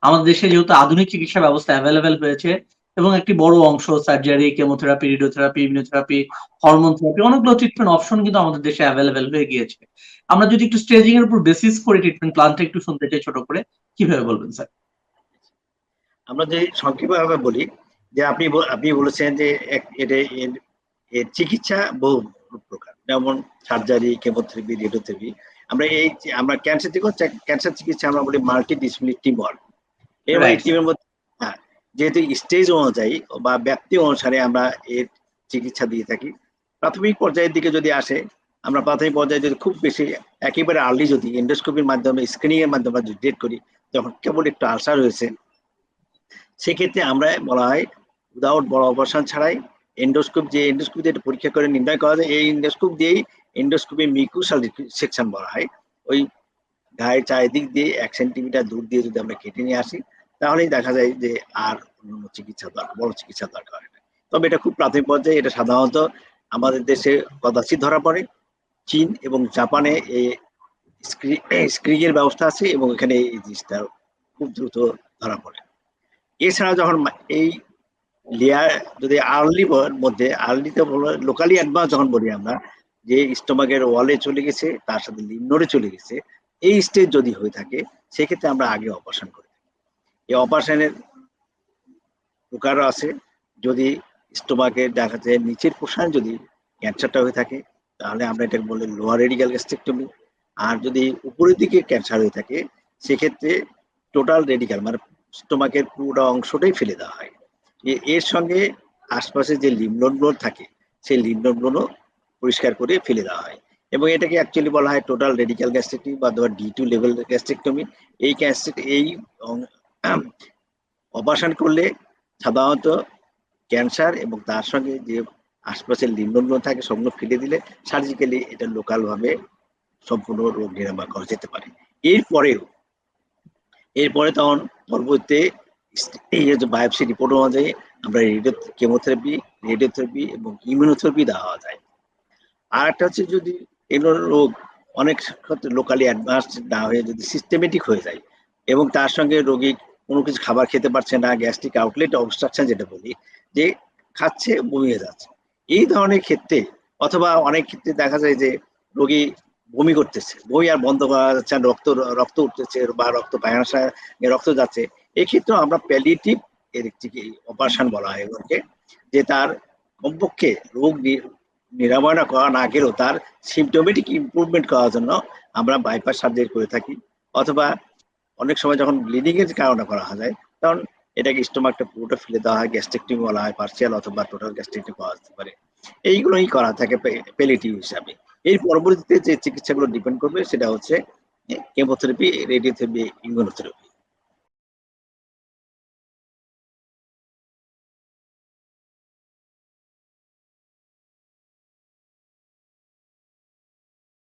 আমাদের দেশে যেহেতু আধুনিক চিকিৎসা ব্যবস্থা অ্যাভেলেবেল হয়েছে এবং একটি বড় অংশ surgery chemotherapy radiotherapy immunotherapy hormone therapy অনেকগুলো ট্রিটমেন্ট অপশন কিন্তু আমাদের দেশে অ্যাভেলেবেল হয়ে গিয়েছে। আমরা যদি একটু স্টেজিং এর উপর বেসিস করে ট্রিটমেন্ট প্ল্যানটা একটু শুনতে চাই ছোট করে, কীভাবে বলবেন, স্যার? আমরা যদি সংক্ষিপ্তভাবে বলি যে আপনি আপনি বলেছেন যে এটা এর- চিকিৎসা বহু প্রকার, যেমন সার্জারি কেমোথেরাপি রেডিওথেরাপি আমরা এই যে- আমরা ক্যান্সার থেকে ক্যান্সার চিকিৎসা আমরা বলি মাল্টি ডিসিপ্লিনারি টিম ওয়ার্ক এবং এই টিমের মধ্যে হ্যাঁ যেহেতু স্টেজ অনুযায়ী বা ব্যক্তি অনুসারে আমরা এর চিকিৎসা দিয়ে থাকি প্রাথমিক পর্যায়ের দিকে যদি আসে আমরা প্রাথমিক পর্যায়ে যদি খুব বেশি একেবারে আর্লি যদি এন্ডোস্কোপির মাধ্যমে স্ক্রিনিং এর মাধ্যমে যদি ডেট করি যখন কেবল একটু আলসার হয়েছে সেক্ষেত্রে আমরা বলা হয় উইদাউট বড় অপারেশন ছাড়াই এন্ডোস্কোপ যে এন্ডোস্কোপ দিয়ে পরীক্ষা করে নির্ণয় করা যায় এই এন্ডোস্কোপ দিয়েই এন্ডোস্কোপে মিকুসাল সেকশন বলা হয়। ওই গায়ের চারিদিক দিয়ে এক সেন্টিমিটার দূর দিয়ে যদি আমরা কেটে নিয়ে আসি, তাহলেই দেখা যায় যে আর অন্য চিকিৎসা দরকার বড় চিকিৎসা দরকার হয় না। তবে এটা খুব প্রাথমিক পর্যায়ে, এটা সাধারণত আমাদের দেশে কদাচিৎ ধরা পড়ে। চীন এবং জাপানে এই স্ক্রিং এর ব্যবস্থা আছে এবং এখানে এই জিনিসটা খুব দ্রুত ধরা পড়ে। এছাড়া যখন এই লেয়ার যদি আর্লি মধ্যে আর্লিতে লোকালি অ্যাডভান্স যখন বলি আমরা, যে স্টোমাকের ওয়ালে চলে গেছে, তার সাথে লিমনোরে চলে গেছে এই স্টেজ যদি হয়ে থাকে, সেক্ষেত্রে আমরা আগে অপারেশন করি এই অপারেশনের প্রকারও আছে। যদি স্টোমাকের দেখা যায় নিচের পোষণ যদি ক্যান্সারটা হয়ে থাকে, তাহলে আমরা এটাকে বলি লোয়ার রেডিক্যাল গ্যাস্ট্রেক্টমি আর যদি উপরের দিকে ক্যান্সার হয়ে থাকে, সেক্ষেত্রে টোটাল রেডিক্যাল মানে স্টোমাকের পুরো অংশটাই ফেলে দেওয়া হয়। এর সঙ্গে আশপাশে যে লিমনোডগুলো থাকে, সেই লিমনোডগুলো পরিষ্কার করে ফেলে দেওয়া হয়। এবং এটাকে অ্যাকচুয়ালি বলা হয় টোটাল রেডিক্যাল গ্যাস্ট্রেক্টমি বা ধর ডি টু লেভেল গ্যাস্ট্রেক্টমি এই গ্যাস্ট্রিক এই অপারেশন করলে সাধারণত ক্যান্সার এবং তার সঙ্গে যে আশপাশের লিম্বগুলো থাকে সবগুলো ফেলে দিলে সার্জিক্যালি এটা লোকালভাবে সম্পূর্ণ রোগ নিরাময় করা যেতে পারে। এরপরেও, এরপরে তখন পরবর্তীতে এই যে বায়োপসি রিপোর্ট অনুযায়ী আমরা রেডিও কেমোথেরাপি রেডিওথেরাপি এবং ইমিউনোথেরাপি দেওয়া যায়। আর একটা হচ্ছে যদি এগুলো রোগ অনেক ক্ষেত্রে লোকালি অ্যাডভান্স না হয়ে যদি সিস্টেমেটিক হয়ে যায় এবং তার সঙ্গে রোগী কোনো কিছু খাবার খেতে পারছে না গ্যাস্ট্রিক আউটলেট অবস্ট্রাকশন যেটা বলি, যে খাচ্ছে, বমিয়ে যাচ্ছে। এই ধরনের ক্ষেত্রে অথবা অনেক ক্ষেত্রে দেখা যায় যে রোগী বমি করতেছে, বমি আর বন্ধ করা যাচ্ছে রক্ত রক্ত উঠতেছে বা রক্ত পায়খানা রক্ত যাচ্ছে, এক্ষেত্রেও আমরা প্যালিয়েটিভ এর একটি অপারেশন বলা হয় এগুলোকে, যে তার কমপক্ষে রোগ নিরাময় না করা না গেলেও তার সিমটোমেটিক ইমপ্রুভমেন্ট করার জন্য আমরা বাইপাস সার্জারি করে থাকি। অথবা অনেক সময় যখন ব্লিডিং এর কারণে করা যায় তখন এটাকে স্টোমাকটা পুরোটা ফেলে দেওয়া হয় গ্যাস্ট্রেক্টমি বলা হয় পার্সিয়াল অথবা টোটাল গ্যাস্ট্রেক্টমি করা যেতে পারে। এইগুলোই করা থাকে পেলিটিভ হিসাবে। এর পরবর্তীতে যে চিকিৎসাগুলো ডিপেন্ড করবে সেটা হচ্ছে কেমোথেরাপি রেডিওথেরাপি ইমিউনোথেরাপি